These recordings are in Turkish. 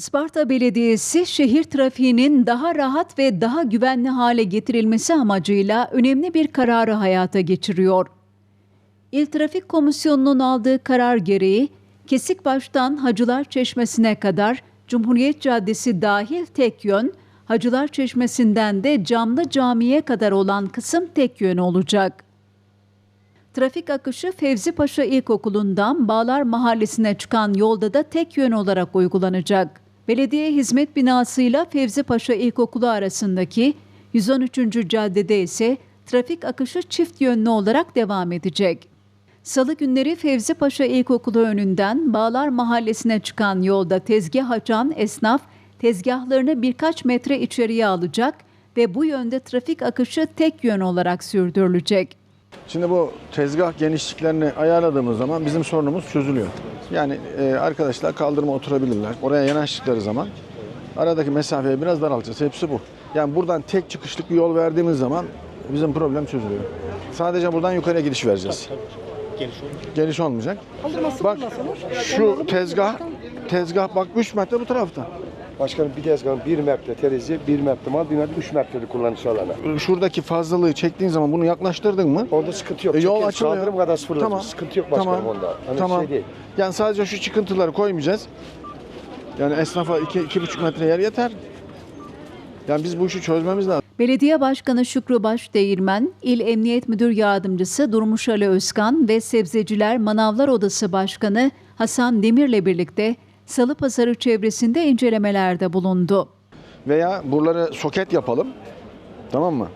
Isparta Belediyesi şehir trafiğinin daha rahat ve daha güvenli hale getirilmesi amacıyla önemli bir kararı hayata geçiriyor. İl Trafik Komisyonu'nun aldığı karar gereği Kesikbaş'tan Hacılar Çeşmesi'ne kadar Cumhuriyet Caddesi dahil tek yön, Hacılar Çeşmesi'nden de Camlı Cami'ye kadar olan kısım tek yön olacak. Trafik akışı Fevzi Paşa İlkokulu'ndan Bağlar Mahallesi'ne çıkan yolda da tek yön olarak uygulanacak. Belediye hizmet binasıyla Fevzi Paşa İlkokulu arasındaki 113. caddede ise trafik akışı çift yönlü olarak devam edecek. Salı günleri Fevzi Paşa İlkokulu önünden Bağlar Mahallesi'ne çıkan yolda tezgah açan esnaf tezgahlarını birkaç metre içeriye alacak ve bu yönde trafik akışı tek yön olarak sürdürülecek. Şimdi bu tezgah genişliklerini ayarladığımız zaman bizim sorunumuz çözülüyor. Yani e, arkadaşlar kaldırıma oturabilirler. Oraya yanaştıkları zaman aradaki mesafeyi biraz daraltacağız. Hepsi bu. Yani buradan tek çıkışlık bir yol verdiğimiz zaman bizim problem çözülüyor. Sadece buradan yukarıya gidiş vereceğiz. Geliş olmayacak. Bak şu tezgah tezgah bak 3 metre bu tarafta. Başkanım bir tezgahın 1 metre terazi, 1 metre mal, 1 metre 3 metrelik kullanış alanı. Şuradaki fazlalığı çektiğin zaman bunu yaklaştırdın mı? Orada sıkıntı yok. E, yol açılıyor. Kaldırım kadar sıfırladı. Tamam. Sıkıntı yok başkanım Tamam. onda. Hani tamam. şey değil. Yani sadece şu çıkıntıları koymayacağız. Yani esnafa iki, iki buçuk metre yer yeter. Yani biz bu işi çözmemiz lazım. Belediye Başkanı Şükrü Başdeğirmen, İl Emniyet Müdür Yardımcısı Durmuş Ali Özkan ve Sebzeciler Manavlar Odası Başkanı Hasan Demir'le birlikte Salı Pazarı çevresinde incelemelerde bulundu. Veya buraları soket yapalım. Tamam mı?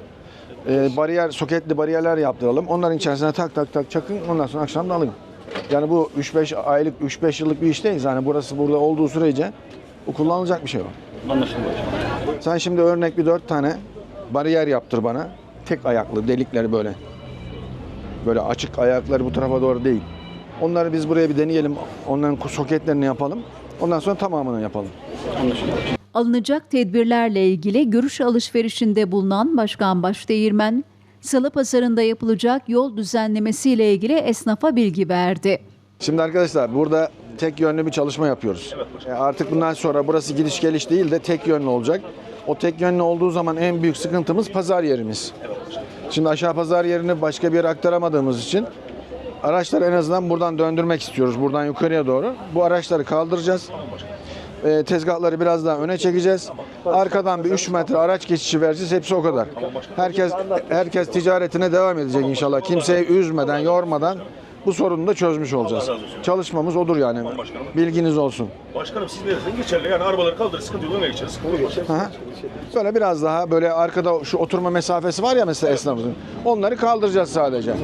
Ee, bariyer, soketli bariyerler yaptıralım. Onların içerisine tak tak tak çakın. Ondan sonra akşam da alın. Yani bu 3-5 aylık, 3-5 yıllık bir iş değil. Yani burası burada olduğu sürece bu kullanılacak bir şey var. Anlaşıldı. Sen şimdi örnek bir dört tane bariyer yaptır bana. Tek ayaklı delikleri böyle. Böyle açık ayakları bu tarafa doğru değil. Onları biz buraya bir deneyelim. Onların soketlerini yapalım. Ondan sonra tamamını yapalım. Anlaşıldı. Alınacak tedbirlerle ilgili görüş alışverişinde bulunan Başkan Başdeğirmen, Salı Pazarı'nda yapılacak yol düzenlemesiyle ilgili esnafa bilgi verdi. Şimdi arkadaşlar burada tek yönlü bir çalışma yapıyoruz. E, Artık bundan sonra burası gidiş geliş değil de tek yönlü olacak. O tek yönlü olduğu zaman en büyük sıkıntımız pazar yerimiz. Şimdi aşağı pazar yerini başka bir yere aktaramadığımız için araçları en azından buradan döndürmek istiyoruz. Buradan yukarıya doğru. Bu araçları kaldıracağız. E, tezgahları biraz daha öne çekeceğiz. Arkadan bir 3 metre araç geçişi vereceğiz. Hepsi o kadar. Herkes herkes ticaretine devam edecek inşallah. Kimseyi üzmeden, yormadan bu sorunu da çözmüş olacağız. Çalışmamız odur yani. Bilginiz olsun. Başkanım siz neresiniz? Geçerli yani arabaları kaldırır sıkıntı yok. Hı hı. Böyle biraz daha böyle arkada şu oturma mesafesi var ya mesela esnafımızın. Onları kaldıracağız sadece.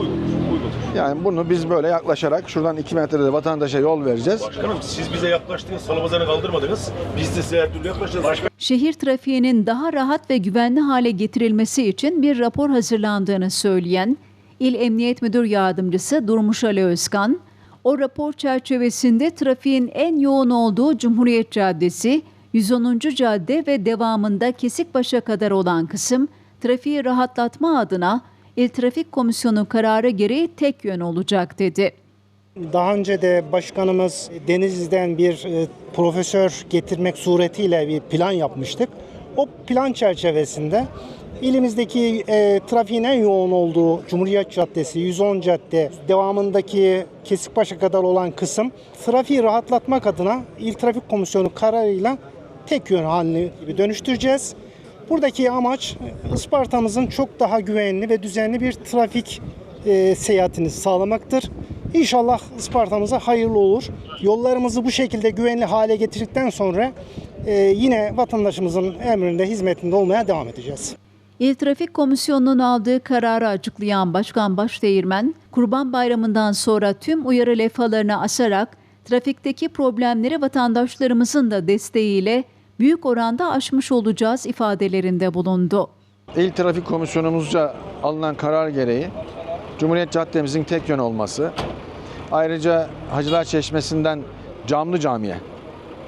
Yani bunu biz böyle yaklaşarak şuradan 2 metrede vatandaşa yol vereceğiz. Başkanım siz bize yaklaştınız, salamazanı kaldırmadınız. Biz de size her türlü yaklaşacağız. Başkanım. Şehir trafiğinin daha rahat ve güvenli hale getirilmesi için bir rapor hazırlandığını söyleyen İl Emniyet Müdür Yardımcısı Durmuş Ali Özkan, o rapor çerçevesinde trafiğin en yoğun olduğu Cumhuriyet Caddesi, 110. cadde ve devamında Kesikbaş'a kadar olan kısım trafiği rahatlatma adına İl Trafik Komisyonu kararı gereği tek yön olacak dedi. Daha önce de başkanımız Denizli'den bir e, profesör getirmek suretiyle bir plan yapmıştık. O plan çerçevesinde ilimizdeki e, trafiğin en yoğun olduğu Cumhuriyet Caddesi, 110 cadde devamındaki Kesikbaş'a kadar olan kısım trafiği rahatlatmak adına İl Trafik Komisyonu kararıyla tek yön haline dönüştüreceğiz. Buradaki amaç Isparta'mızın çok daha güvenli ve düzenli bir trafik e, seyahatini sağlamaktır. İnşallah Isparta'mıza hayırlı olur. Yollarımızı bu şekilde güvenli hale getirdikten sonra e, yine vatandaşımızın emrinde, hizmetinde olmaya devam edeceğiz. İl Trafik Komisyonu'nun aldığı kararı açıklayan Başkan Başdeğirmen, Kurban Bayramı'ndan sonra tüm uyarı levhalarını aşarak trafikteki problemleri vatandaşlarımızın da desteğiyle büyük oranda aşmış olacağız ifadelerinde bulundu. İl Trafik Komisyonumuzca alınan karar gereği Cumhuriyet Caddemizin tek yön olması, ayrıca Hacılar Çeşmesi'nden Camlı Cami'ye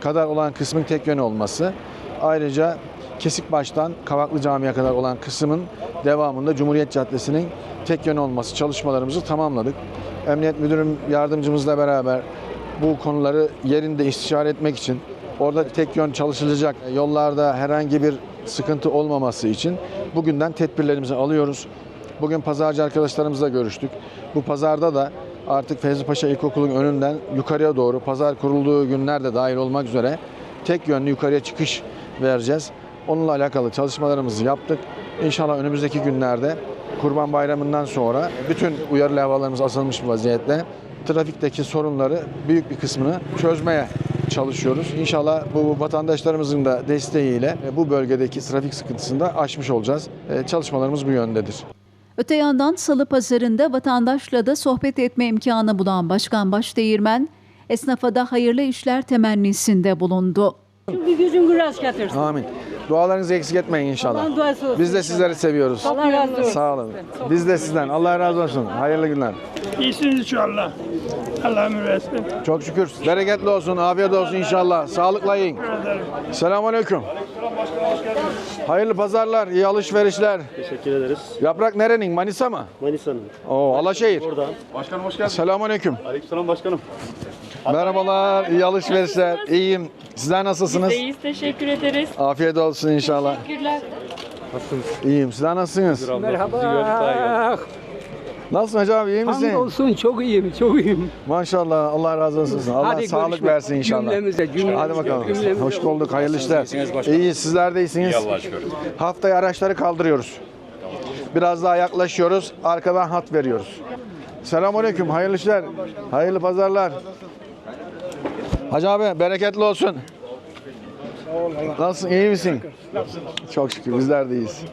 kadar olan kısmın tek yön olması, ayrıca Kesikbaş'tan Kavaklı Cami'ye kadar olan kısmın devamında Cumhuriyet Caddesi'nin tek yön olması çalışmalarımızı tamamladık. Emniyet Müdürüm yardımcımızla beraber bu konuları yerinde istişare etmek için Orada tek yön çalışılacak. Yollarda herhangi bir sıkıntı olmaması için bugünden tedbirlerimizi alıyoruz. Bugün pazarcı arkadaşlarımızla görüştük. Bu pazarda da artık Fevzi Paşa İlkokulu'nun önünden yukarıya doğru pazar kurulduğu günler de dahil olmak üzere tek yönlü yukarıya çıkış vereceğiz. Onunla alakalı çalışmalarımızı yaptık. İnşallah önümüzdeki günlerde Kurban Bayramı'ndan sonra bütün uyarı levhalarımız asılmış vaziyette. Trafikteki sorunları büyük bir kısmını çözmeye çalışıyoruz. İnşallah bu vatandaşlarımızın da desteğiyle bu bölgedeki trafik sıkıntısını da aşmış olacağız. E, Çalışmalarımız bu yöndedir. Öte yandan Salı Pazarı'nda vatandaşla da sohbet etme imkanı bulan Başkan Başdeğirmen, esnafa da hayırlı işler temennisinde bulundu. Bir gücün güraz getirsin. Amin. Dualarınızı eksik etmeyin inşallah. Biz de sizleri seviyoruz. Allah razı olsun. Sağ olun. Biz de sizden. Allah razı olsun. Hayırlı günler. İyisiniz inşallah. Allah ömür versin. Çok şükür. Bereketli olsun, afiyet olsun inşallah. Sağlıkla yiyin. Selamünaleyküm. Hayırlı pazarlar, iyi alışverişler. Teşekkür ederiz. Yaprak nerenin? Manisa mı? Manisa'nın. Oo, Alaşehir. Buradan. Başkanım hoş geldiniz. Selamünaleyküm. Aleykümselam başkanım. Merhabalar, iyi alışverişler. İyiyim. Sizler nasılsınız? İyiyiz, teşekkür ederiz. Afiyet olsun inşallah. Teşekkürler. İyiyim. Sizler nasılsınız? Merhaba. Nasılsın hacı abi? iyi misin? Hamdolsun çok iyiyim, çok iyiyim. Maşallah. Allah razı olsun. Allah Hadi sağlık görüşmek versin inşallah. cümlemize, cümlemize, Hadi bakalım. cümlemize. Hoş bulduk. Hayırlı işler. İyi. Sizler de iyisiniz. Haftaya araçları kaldırıyoruz. Biraz daha yaklaşıyoruz. Arkadan hat veriyoruz. Selamünaleyküm. Hayırlı işler. Hayırlı pazarlar. Hacı abi bereketli olsun. Nasılsın? iyi misin? Çok şükür bizler de iyiyiz.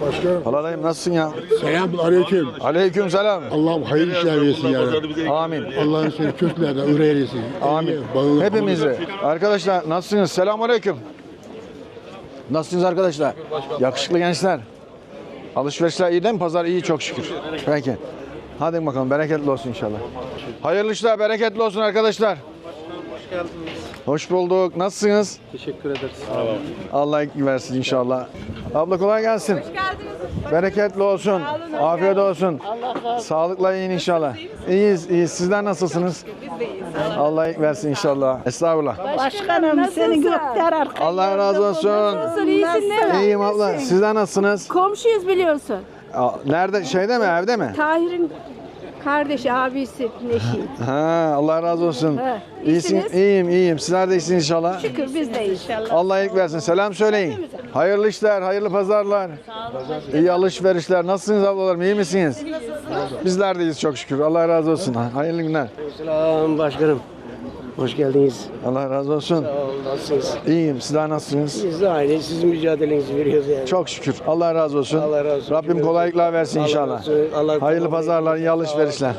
Başkanım. nasılsın ya? Selamun aleyküm. Aleyküm selam. Allah'ım hayırlı işler versin yani. Amin. Allah'ın seni kötülerden ıra eylesin. Amin. Bağını- Hepimizi. Arkadaşlar nasılsınız? Selamünaleyküm. Nasılsınız arkadaşlar? Yakışıklı gençler. Alışverişler iyi değil mi? Pazar iyi çok şükür. Peki. Hadi bakalım bereketli olsun inşallah. Hayırlı işler, bereketli olsun arkadaşlar. Hoş geldiniz. Hoş bulduk. Nasılsınız? Teşekkür ederiz. Allah iyilik versin inşallah. Abla kolay gelsin. Hoş geldiniz. Bereketli olsun. Afiyet olsun. Sağlıkla yiyin inşallah. İyiyiz, iyiyiz. Sizler nasılsınız? Biz de iyiyiz. Allah iyilik versin inşallah. Estağfurullah. Başkanım seni gökler arkaya. Allah razı olsun. İyisin değil mi? İyiyim abla. Sizler nasılsınız? Komşuyuz biliyorsun. Aa, Nerede? Şeyde mi? Evde mi? Tahir'in kardeşi, abisi, eşi. Ha, Allah razı olsun. Ha, İyisin, iyisiniz? iyiyim, iyiyim. Sizler de iyisiniz inşallah. Şükür biz de inşallah. Allah iyilik versin. Selam söyleyin. Hayırlı işler, hayırlı pazarlar. İyi alışverişler. Nasılsınız ablalarım? İyi misiniz? Bizler de iyiyiz çok şükür. Allah razı olsun. Hayırlı günler. Selam başkanım. Hoş geldiniz. Allah razı olsun. Nasılsınız? İyiyim. Sizler nasılsınız? Biz de aynı. Sizin mücadelenizi veriyoruz yani. Çok şükür. Allah razı olsun. Allah razı olsun. Rabbim kolaylıklar versin Allah inşallah. razı olsun. Allah Hayırlı kolaylık pazarlar, iyi alışverişler.